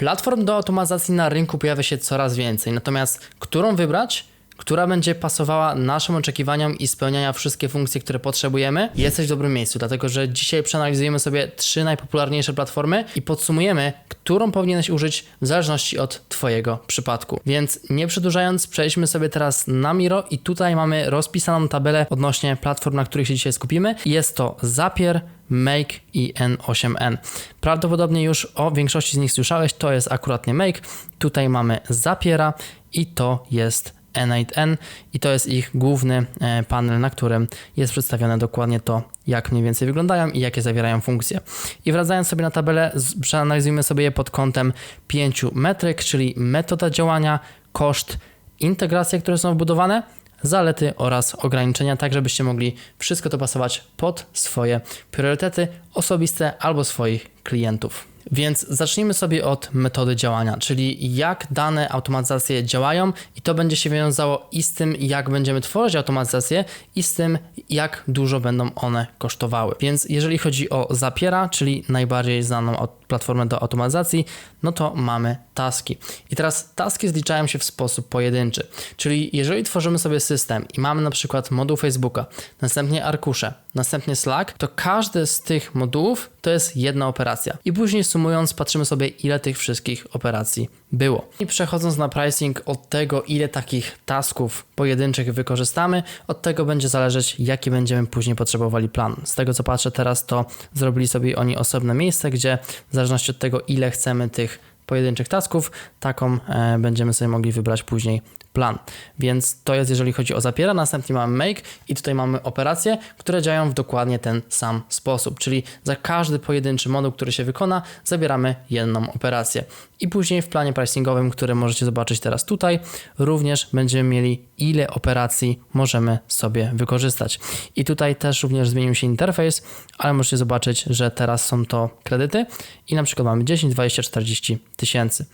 Platform do automatyzacji na rynku pojawia się coraz więcej, natomiast którą wybrać? Która będzie pasowała naszym oczekiwaniom i spełniania wszystkie funkcje, które potrzebujemy, jesteś w dobrym miejscu, dlatego że dzisiaj przeanalizujemy sobie trzy najpopularniejsze platformy i podsumujemy, którą powinieneś użyć w zależności od Twojego przypadku. Więc nie przedłużając, przejdźmy sobie teraz na Miro i tutaj mamy rozpisaną tabelę odnośnie platform, na których się dzisiaj skupimy. Jest to Zapier, Make i N8N. Prawdopodobnie już o większości z nich słyszałeś, to jest akuratnie Make. Tutaj mamy Zapiera i to jest N8N i to jest ich główny e, panel, na którym jest przedstawione dokładnie to, jak mniej więcej wyglądają i jakie zawierają funkcje. I wracając sobie na tabelę, przeanalizujmy sobie je pod kątem pięciu metryk, czyli metoda działania, koszt, integracje, które są wbudowane, zalety oraz ograniczenia, tak żebyście mogli wszystko to pasować pod swoje priorytety osobiste albo swoich klientów. Więc zacznijmy sobie od metody działania, czyli jak dane automatyzacje działają i to będzie się wiązało i z tym, jak będziemy tworzyć automatyzację i z tym, jak dużo będą one kosztowały. Więc jeżeli chodzi o Zapiera, czyli najbardziej znaną platformę do automatyzacji, no to mamy taski. I teraz taski zliczają się w sposób pojedynczy, czyli jeżeli tworzymy sobie system i mamy na przykład moduł Facebooka, następnie arkusze, następnie Slack, to każdy z tych modułów to jest jedna operacja. I później sumując, patrzymy sobie, ile tych wszystkich operacji było. I przechodząc na pricing, od tego, ile takich tasków pojedynczych wykorzystamy, od tego będzie zależeć, jaki będziemy później potrzebowali plan. Z tego co patrzę teraz, to zrobili sobie oni osobne miejsce, gdzie w zależności od tego, ile chcemy tych pojedynczych tasków, taką e, będziemy sobie mogli wybrać później plan. Więc to jest jeżeli chodzi o zapiera, następnie mamy make i tutaj mamy operacje, które działają w dokładnie ten sam sposób, czyli za każdy pojedynczy moduł, który się wykona, zabieramy jedną operację. I później w planie pricingowym, który możecie zobaczyć teraz tutaj, również będziemy mieli ile operacji możemy sobie wykorzystać. I tutaj też również zmienił się interfejs, ale możecie zobaczyć, że teraz są to kredyty i na przykład mamy 10, 20, 40 tysięcy.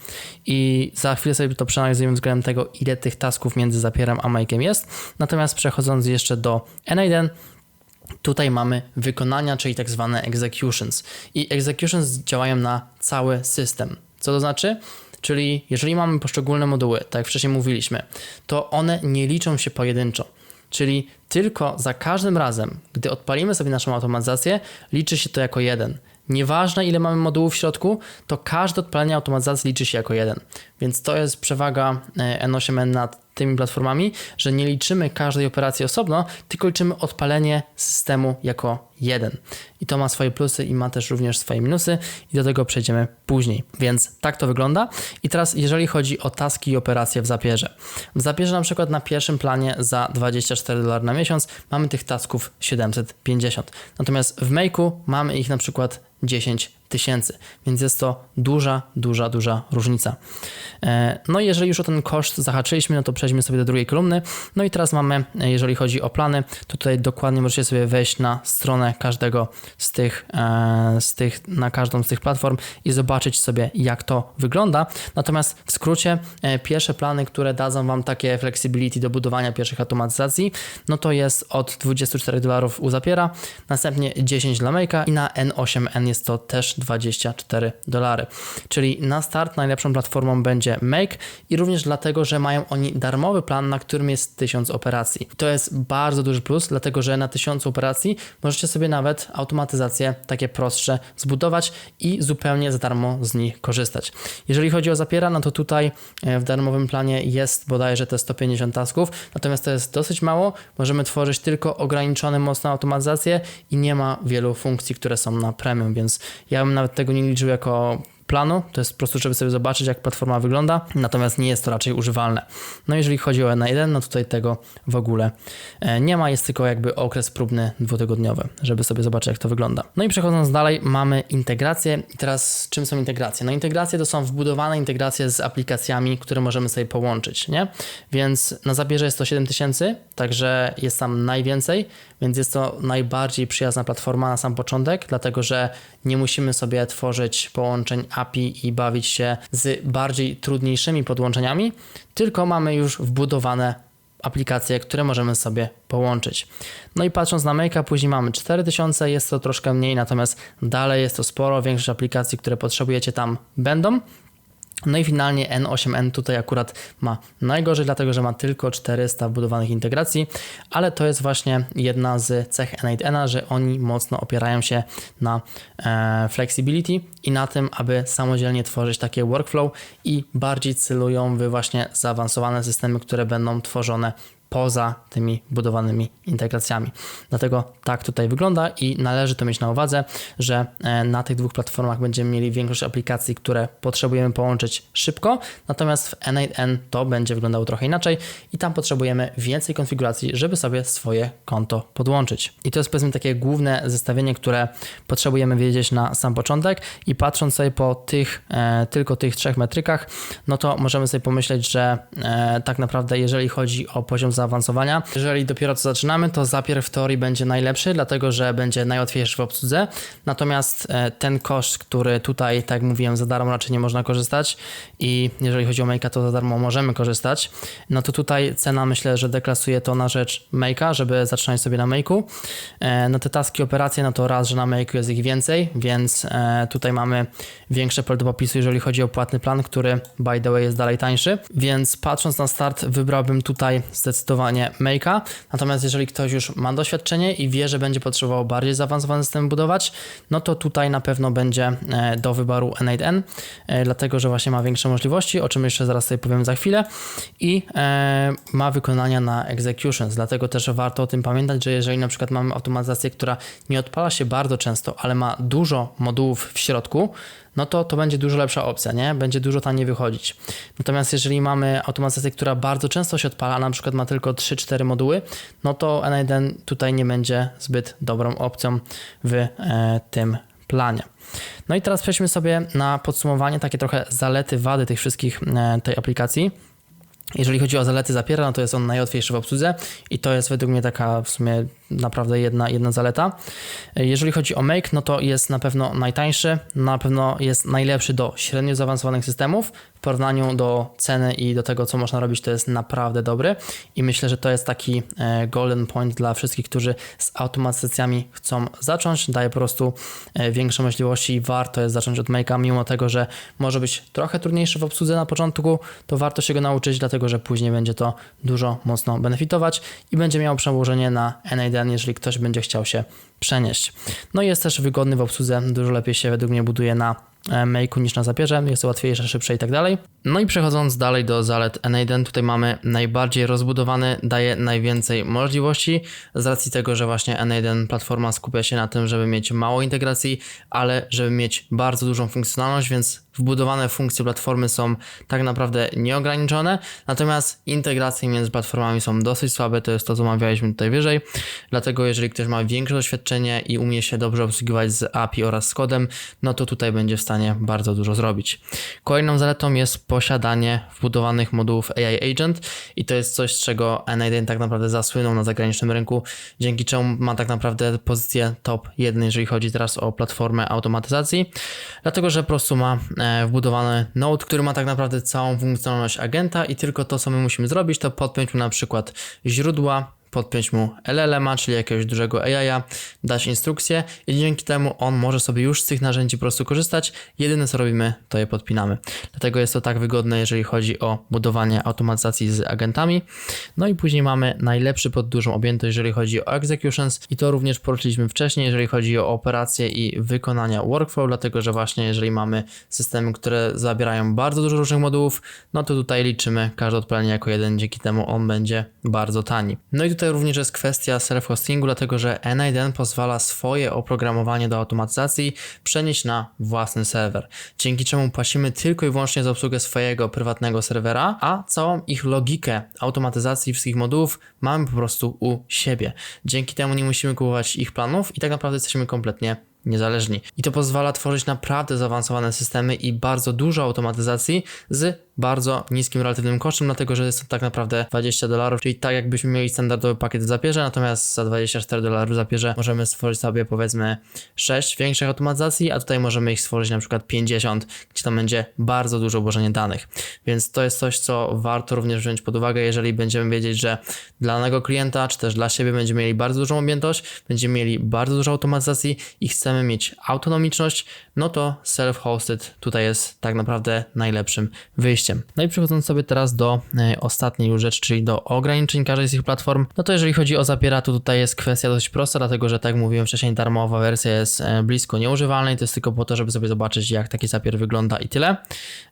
I za chwilę sobie to przeanalizujemy względem tego, ile tych tasków między Zapierem a Make'em jest. Natomiast przechodząc jeszcze do N1, Tutaj mamy wykonania, czyli tak zwane executions. I executions działają na cały system. Co to znaczy? Czyli jeżeli mamy poszczególne moduły, tak jak wcześniej mówiliśmy, to one nie liczą się pojedynczo. Czyli tylko za każdym razem, gdy odpalimy sobie naszą automatyzację, liczy się to jako jeden. Nieważne ile mamy modułów w środku, to każde odpalenie automatyzacji liczy się jako jeden. Więc to jest przewaga e, N8N nad tymi platformami, że nie liczymy każdej operacji osobno, tylko liczymy odpalenie systemu jako jeden. I to ma swoje plusy i ma też również swoje minusy i do tego przejdziemy później. Więc tak to wygląda. I teraz jeżeli chodzi o taski i operacje w Zapierze. W Zapierze na przykład na pierwszym planie za 24 dolary na miesiąc mamy tych tasków 750. Natomiast w Make'u mamy ich na przykład 10 tysięcy, więc jest to duża, duża, duża różnica. E, no jeżeli już o ten koszt zahaczyliśmy, no to przejdźmy sobie do drugiej kolumny. No i teraz mamy, e, jeżeli chodzi o plany, to tutaj dokładnie możecie sobie wejść na stronę każdego z tych, e, z tych na każdą z tych platform i zobaczyć sobie, jak to wygląda. Natomiast w skrócie, pierwsze plany, które dadzą Wam takie flexibility do budowania pierwszych automatyzacji, no to jest od 24 dolarów u Zapiera, następnie 10 dla Make'a i na N8N jest to też 24 dolary. Czyli na start najlepszą platformą będzie Make i również dlatego, że mają oni darmowy plan, na którym jest 1000 operacji. To jest bardzo duży plus, dlatego że na 1000 operacji możecie sobie nawet automatyzacje takie prostsze zbudować i zupełnie za darmo z nich korzystać. Jeżeli chodzi o Zapiera, no to tutaj e, w darmowym planie jest bodajże te 150 tasków, natomiast to jest dosyć mało. Możemy tworzyć tylko ograniczone mocno automatyzacje i nie ma wielu funkcji, które są na premium, więc ja bym nawet tego nie liczył jako planu, to jest po prostu, żeby sobie zobaczyć, jak platforma wygląda, natomiast nie jest to raczej używalne. No jeżeli chodzi o N1, no tutaj tego w ogóle e, nie ma, jest tylko jakby okres próbny dwutygodniowy, żeby sobie zobaczyć, jak to wygląda. No i przechodząc dalej, mamy integrację i teraz czym są integracje? No integracje to są wbudowane integracje z aplikacjami, które możemy sobie połączyć, nie? Więc na zabierze jest to 7000, także jest tam najwięcej, więc jest to najbardziej przyjazna platforma na sam początek, dlatego że nie musimy sobie tworzyć połączeń API i bawić się z bardziej trudniejszymi podłączeniami, tylko mamy już wbudowane aplikacje, które możemy sobie połączyć. No i patrząc na Make'a, później mamy 4000, jest to troszkę mniej, natomiast dalej jest to sporo, większość aplikacji, które potrzebujecie tam będą. No i finalnie N8N tutaj akurat ma najgorzej, dlatego że ma tylko 400 wbudowanych integracji, ale to jest właśnie jedna z cech N8N, że oni mocno opierają się na e, flexibility i na tym, aby samodzielnie tworzyć takie workflow i bardziej celują w właśnie zaawansowane systemy, które będą tworzone poza tymi budowanymi integracjami. Dlatego tak tutaj wygląda i należy to mieć na uwadze, że e, na tych dwóch platformach będziemy mieli większość aplikacji, które potrzebujemy połączyć szybko, natomiast w N8N to będzie wyglądało trochę inaczej i tam potrzebujemy więcej konfiguracji, żeby sobie swoje konto podłączyć. I to jest powiedzmy takie główne zestawienie, które potrzebujemy wiedzieć na sam początek i patrząc sobie po tych, e, tylko tych trzech metrykach, no to możemy sobie pomyśleć, że e, tak naprawdę jeżeli chodzi o poziom zaawansowania. Jeżeli dopiero co zaczynamy, to zapier w teorii będzie najlepszy, dlatego że będzie najłatwiejszy w obsłudze. Natomiast e, ten koszt, który tutaj, tak jak mówiłem, za darmo raczej nie można korzystać i jeżeli chodzi o Make'a, to za darmo możemy korzystać. No to tutaj cena myślę, że deklasuje to na rzecz Make'a, żeby zaczynać sobie na Make'u. E, no te taski, operacje, no to raz, że na Make'u jest ich więcej, więc e, tutaj mamy większe pole do popisu, jeżeli chodzi o płatny plan, który by the way jest dalej tańszy. Więc patrząc na start, wybrałbym tutaj zdecydowanie zdecydowanie Make'a. Natomiast jeżeli ktoś już ma doświadczenie i wie, że będzie potrzebował bardziej zaawansowany system budować, no to tutaj na pewno będzie e, do wyboru N8N, e, dlatego że właśnie ma większe możliwości, o czym jeszcze zaraz sobie powiem za chwilę i e, ma wykonania na executions, dlatego też warto o tym pamiętać, że jeżeli na przykład mamy automatyzację, która nie odpala się bardzo często, ale ma dużo modułów w środku, no to to będzie dużo lepsza opcja, nie? Będzie dużo taniej wychodzić. Natomiast jeżeli mamy automatyzację, która bardzo często się odpala, na przykład ma tylko 3-4 moduły, no to N1 tutaj nie będzie zbyt dobrą opcją w e, tym planie. No i teraz przejdźmy sobie na podsumowanie, takie trochę zalety, wady tych wszystkich e, tej aplikacji. Jeżeli chodzi o zalety Zapiera, no to jest on najłatwiejszy w obsłudze i to jest według mnie taka w sumie naprawdę jedna, jedna zaleta. Jeżeli chodzi o Make, no to jest na pewno najtańszy, na pewno jest najlepszy do średnio zaawansowanych systemów. W porównaniu do ceny i do tego, co można robić, to jest naprawdę dobry i myślę, że to jest taki e, golden point dla wszystkich, którzy z automatyzacjami chcą zacząć. Daje po prostu e, większe możliwości i warto jest zacząć od Make'a, mimo tego, że może być trochę trudniejszy w obsłudze na początku, to warto się go nauczyć, dlatego że później będzie to dużo mocno benefitować i będzie miało przełożenie na NAD jeżeli ktoś będzie chciał się przenieść. No i jest też wygodny w obsłudze, dużo lepiej się według mnie buduje na e, Make'u niż na Zapierze, jest łatwiejsze, szybsze i tak dalej. No i przechodząc dalej do zalet N1, tutaj mamy najbardziej rozbudowany, daje najwięcej możliwości z racji tego, że właśnie N1 platforma skupia się na tym, żeby mieć mało integracji, ale żeby mieć bardzo dużą funkcjonalność, więc wbudowane funkcje platformy są tak naprawdę nieograniczone, natomiast integracje między platformami są dosyć słabe, to jest to, co omawialiśmy tutaj wyżej, dlatego jeżeli ktoś ma większe doświadczenie i umie się dobrze obsługiwać z API oraz z kodem, no to tutaj będzie w stanie bardzo dużo zrobić. Kolejną zaletą jest posiadanie wbudowanych modułów AI Agent i to jest coś, z czego N1 tak naprawdę zasłynął na zagranicznym rynku, dzięki czemu ma tak naprawdę pozycję top 1, jeżeli chodzi teraz o platformę automatyzacji, dlatego że po prostu ma e, wbudowany Node, który ma tak naprawdę całą funkcjonalność agenta i tylko to, co my musimy zrobić, to podpiąć mu na przykład źródła, podpiąć mu LLM-a, czyli jakiegoś dużego AI-a, dać instrukcję i dzięki temu on może sobie już z tych narzędzi po prostu korzystać. Jedyne co robimy, to je podpinamy. Dlatego jest to tak wygodne, jeżeli chodzi o budowanie automatyzacji z agentami. No i później mamy najlepszy pod dużą objętość, jeżeli chodzi o executions i to również poruszyliśmy wcześniej, jeżeli chodzi o operacje i wykonania workflow, dlatego że właśnie jeżeli mamy systemy, które zabierają bardzo dużo różnych modułów, no to tutaj liczymy każde odpalenie jako jeden, dzięki temu on będzie bardzo tani. No i tutaj również jest kwestia self-hostingu, dlatego że N1 pozwala swoje oprogramowanie do automatyzacji przenieść na własny serwer, dzięki czemu płacimy tylko i wyłącznie za obsługę swojego prywatnego serwera, a całą ich logikę automatyzacji wszystkich modułów mamy po prostu u siebie. Dzięki temu nie musimy kupować ich planów i tak naprawdę jesteśmy kompletnie niezależni. I to pozwala tworzyć naprawdę zaawansowane systemy i bardzo dużo automatyzacji z bardzo niskim relatywnym kosztem, dlatego że jest to tak naprawdę 20 dolarów, czyli tak jakbyśmy mieli standardowy pakiet w zapierze, natomiast za 24 dolarów zapierze możemy stworzyć sobie powiedzmy 6 większych automatyzacji, a tutaj możemy ich stworzyć na przykład 50, gdzie tam będzie bardzo dużo ułożenie danych. Więc to jest coś, co warto również wziąć pod uwagę, jeżeli będziemy wiedzieć, że dla danego klienta, czy też dla siebie będziemy mieli bardzo dużą objętość, będziemy mieli bardzo dużo automatyzacji i chcemy chcemy mieć autonomiczność, no to self-hosted tutaj jest tak naprawdę najlepszym wyjściem. No i przechodząc sobie teraz do e, ostatniej już rzeczy, czyli do ograniczeń każdej z tych platform, no to jeżeli chodzi o Zapiera, to tutaj jest kwestia dość prosta, dlatego że tak jak mówiłem wcześniej, darmowa wersja jest e, blisko nieużywalnej, to jest tylko po to, żeby sobie zobaczyć jak taki Zapier wygląda i tyle.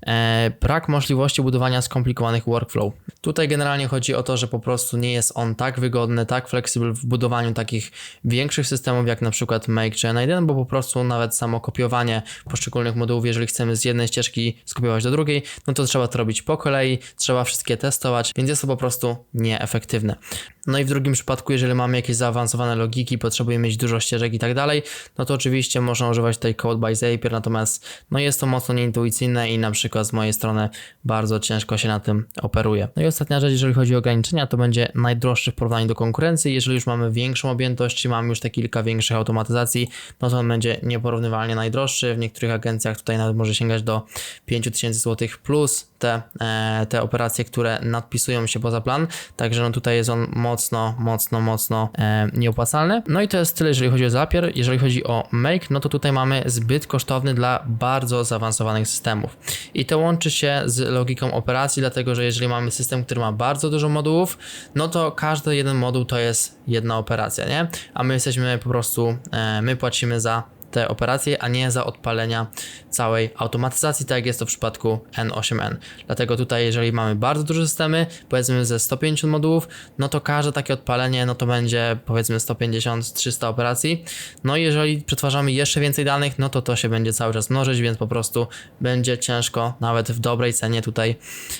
E, brak możliwości budowania skomplikowanych workflow. Tutaj generalnie chodzi o to, że po prostu nie jest on tak wygodny, tak flexible w budowaniu takich większych systemów jak na przykład Make czy N1, bo po prostu nawet samo kopiowanie poszczególnych modułów, jeżeli chcemy z jednej ścieżki skopiować do drugiej, no to trzeba to robić po kolei, trzeba wszystkie testować, więc jest to po prostu nieefektywne. No i w drugim przypadku, jeżeli mamy jakieś zaawansowane logiki, potrzebujemy mieć dużo ścieżek i tak dalej, no to oczywiście można używać tutaj Code by Zapier, natomiast no jest to mocno nieintuicyjne i na przykład z mojej strony bardzo ciężko się na tym operuje. No i ostatnia rzecz, jeżeli chodzi o ograniczenia, to będzie najdroższy w porównaniu do konkurencji. Jeżeli już mamy większą objętość i mamy już te kilka większych automatyzacji, no to on będzie nieporównywalnie najdroższy. W niektórych agencjach tutaj nawet może sięgać do 5000 zł plus te, e, te operacje, które nadpisują się poza plan, także no tutaj jest on mocno, mocno, mocno e, nieopłacalny. No i to jest tyle, jeżeli chodzi o Zapier. Jeżeli chodzi o Make, no to tutaj mamy zbyt kosztowny dla bardzo zaawansowanych systemów. I to łączy się z logiką operacji, dlatego że jeżeli mamy system, który ma bardzo dużo modułów, no to każdy jeden moduł to jest jedna operacja, nie? A my jesteśmy po prostu, e, my płacimy za te operacje, a nie za odpalenia całej automatyzacji, tak jak jest to w przypadku N8N. Dlatego tutaj, jeżeli mamy bardzo duże systemy, powiedzmy ze 150 modułów, no to każde takie odpalenie, no to będzie powiedzmy 150-300 operacji. No i jeżeli przetwarzamy jeszcze więcej danych, no to to się będzie cały czas mnożyć, więc po prostu będzie ciężko nawet w dobrej cenie tutaj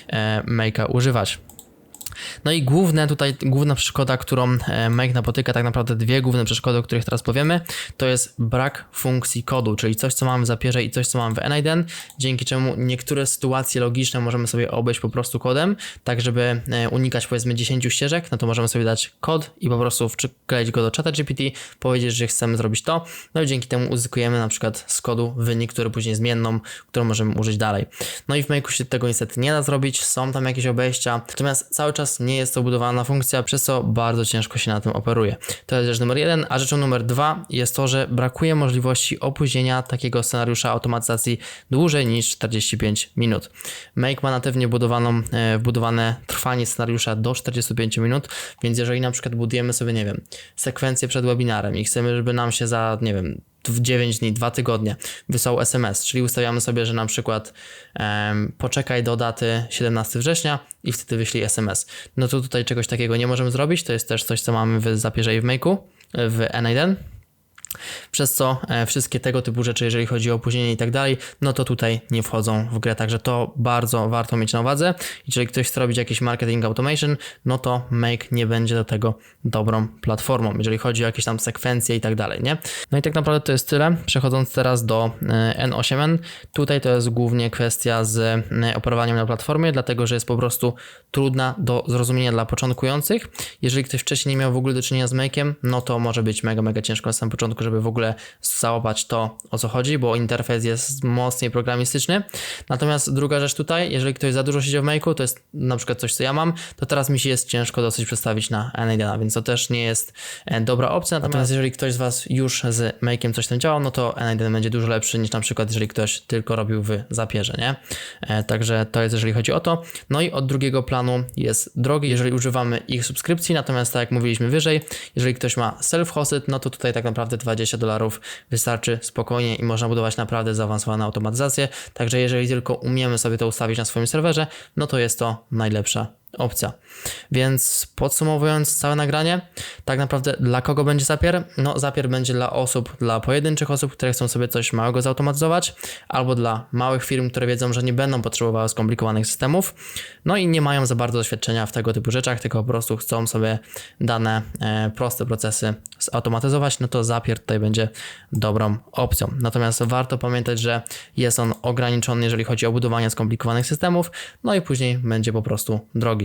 e, Make'a używać. No i główne tutaj, główna przeszkoda, którą e, Make napotyka, tak naprawdę dwie główne przeszkody, o których teraz powiemy, to jest brak funkcji kodu, czyli coś, co mamy w Zapierze i coś, co mamy w N1, dzięki czemu niektóre sytuacje logiczne możemy sobie obejść po prostu kodem, tak żeby e, unikać powiedzmy 10 ścieżek, no to możemy sobie dać kod i po prostu wkleić go do czata GPT, powiedzieć, że chcemy zrobić to, no i dzięki temu uzyskujemy na przykład z kodu wynik, który później zmienną, którą możemy użyć dalej. No i w Make'u się tego niestety nie da zrobić, są tam jakieś obejścia, natomiast cały czas nie jest to budowana funkcja, przez co bardzo ciężko się na tym operuje. To jest rzecz numer jeden, a rzeczą numer dwa jest to, że brakuje możliwości opóźnienia takiego scenariusza automatyzacji dłużej niż 45 minut. Make ma natywnie budowaną, e, wbudowane trwanie scenariusza do 45 minut, więc jeżeli na przykład budujemy sobie, nie wiem, sekwencję przed webinarem i chcemy, żeby nam się za, nie wiem, w 9 dni, 2 tygodnie wysłał SMS, czyli ustawiamy sobie, że na przykład um, poczekaj do daty 17 września i wtedy wyślij SMS. No to tutaj czegoś takiego nie możemy zrobić, to jest też coś, co mamy w Zapierze i w Make'u, w N1. Przez co e, wszystkie tego typu rzeczy, jeżeli chodzi o opóźnienie i tak dalej, no to tutaj nie wchodzą w grę, także to bardzo warto mieć na uwadze. Jeżeli ktoś chce robić jakiś marketing automation, no to Make nie będzie do tego dobrą platformą, jeżeli chodzi o jakieś tam sekwencje i tak dalej, nie? No i tak naprawdę to jest tyle. Przechodząc teraz do e, N8N, tutaj to jest głównie kwestia z e, operowaniem na platformie, dlatego że jest po prostu trudna do zrozumienia dla początkujących. Jeżeli ktoś wcześniej nie miał w ogóle do czynienia z Make'iem, no to może być mega, mega ciężko na samym początku, żeby w ogóle załapać to, o co chodzi, bo interfejs jest mocniej programistyczny. Natomiast druga rzecz tutaj, jeżeli ktoś za dużo siedział w Make'u, to jest na przykład coś, co ja mam, to teraz mi się jest ciężko dosyć przedstawić na n więc to też nie jest e, dobra opcja. Natomiast jeżeli ktoś z Was już z Make'iem coś tam działał, no to n będzie dużo lepszy niż na przykład jeżeli ktoś tylko robił w Zapierze, nie? E, także to jest jeżeli chodzi o to. No i od drugiego planu jest drogi, jeżeli używamy ich subskrypcji, natomiast tak jak mówiliśmy wyżej, jeżeli ktoś ma self-hosted, no to tutaj tak naprawdę 20 dolarów wystarczy spokojnie i można budować naprawdę zaawansowane automatyzacje. Także jeżeli tylko umiemy sobie to ustawić na swoim serwerze, no to jest to najlepsza opcja. Więc podsumowując całe nagranie, tak naprawdę dla kogo będzie Zapier? No Zapier będzie dla osób, dla pojedynczych osób, które chcą sobie coś małego zautomatyzować, albo dla małych firm, które wiedzą, że nie będą potrzebowały skomplikowanych systemów, no i nie mają za bardzo doświadczenia w tego typu rzeczach, tylko po prostu chcą sobie dane e, proste procesy zautomatyzować, no to Zapier tutaj będzie dobrą opcją. Natomiast warto pamiętać, że jest on ograniczony, jeżeli chodzi o budowanie skomplikowanych systemów, no i później będzie po prostu drogi.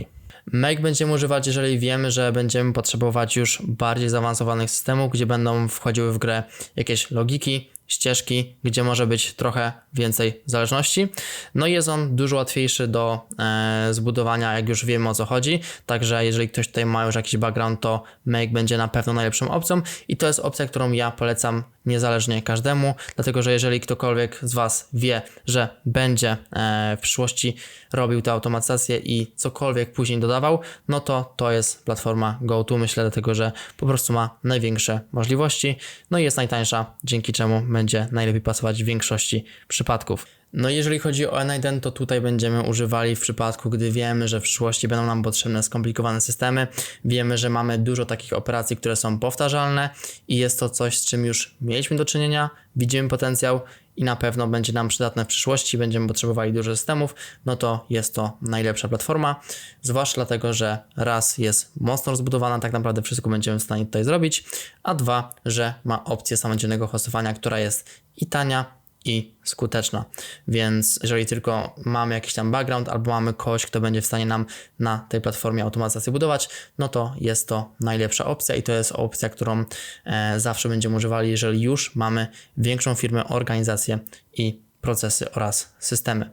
Make będziemy używać, jeżeli wiemy, że będziemy potrzebować już bardziej zaawansowanych systemów, gdzie będą wchodziły w grę jakieś logiki, ścieżki, gdzie może być trochę więcej zależności. No i jest on dużo łatwiejszy do e, zbudowania, jak już wiemy o co chodzi. Także jeżeli ktoś tutaj ma już jakiś background, to Make będzie na pewno najlepszą opcją i to jest opcja, którą ja polecam niezależnie każdemu, dlatego że jeżeli ktokolwiek z Was wie, że będzie e, w przyszłości robił tę automatyzację i cokolwiek później dodawał, no to to jest platforma GoTo, myślę, dlatego że po prostu ma największe możliwości, no i jest najtańsza, dzięki czemu będzie najlepiej pasować w większości przypadków. No jeżeli chodzi o N1, to tutaj będziemy używali w przypadku, gdy wiemy, że w przyszłości będą nam potrzebne skomplikowane systemy. Wiemy, że mamy dużo takich operacji, które są powtarzalne i jest to coś, z czym już mieliśmy do czynienia, widzimy potencjał i na pewno będzie nam przydatne w przyszłości, będziemy potrzebowali dużo systemów, no to jest to najlepsza platforma, zwłaszcza dlatego, że raz jest mocno rozbudowana, tak naprawdę wszystko będziemy w stanie tutaj zrobić, a dwa, że ma opcję samodzielnego hostowania, która jest i tania, i skuteczna. Więc jeżeli tylko mamy jakiś tam background albo mamy kogoś, kto będzie w stanie nam na tej platformie automatyzację budować, no to jest to najlepsza opcja i to jest opcja, którą e, zawsze będziemy używali, jeżeli już mamy większą firmę, organizację i procesy oraz systemy.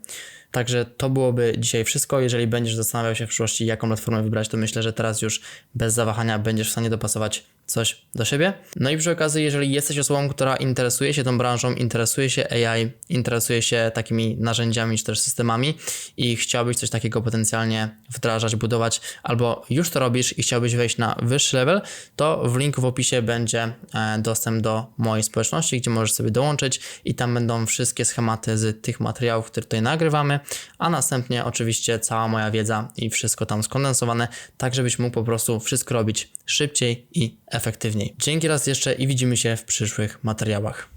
Także to byłoby dzisiaj wszystko. Jeżeli będziesz zastanawiał się w przyszłości, jaką platformę wybrać, to myślę, że teraz już bez zawahania będziesz w stanie dopasować coś do siebie. No i przy okazji, jeżeli jesteś osobą, która interesuje się tą branżą, interesuje się AI, interesuje się takimi narzędziami czy też systemami i chciałbyś coś takiego potencjalnie wdrażać, budować, albo już to robisz i chciałbyś wejść na wyższy level, to w linku w opisie będzie e, dostęp do mojej społeczności, gdzie możesz sobie dołączyć i tam będą wszystkie schematy z tych materiałów, które tutaj nagrywamy, a następnie oczywiście cała moja wiedza i wszystko tam skondensowane, tak żebyś mógł po prostu wszystko robić szybciej i efektywniej. Dzięki raz jeszcze i widzimy się w przyszłych materiałach.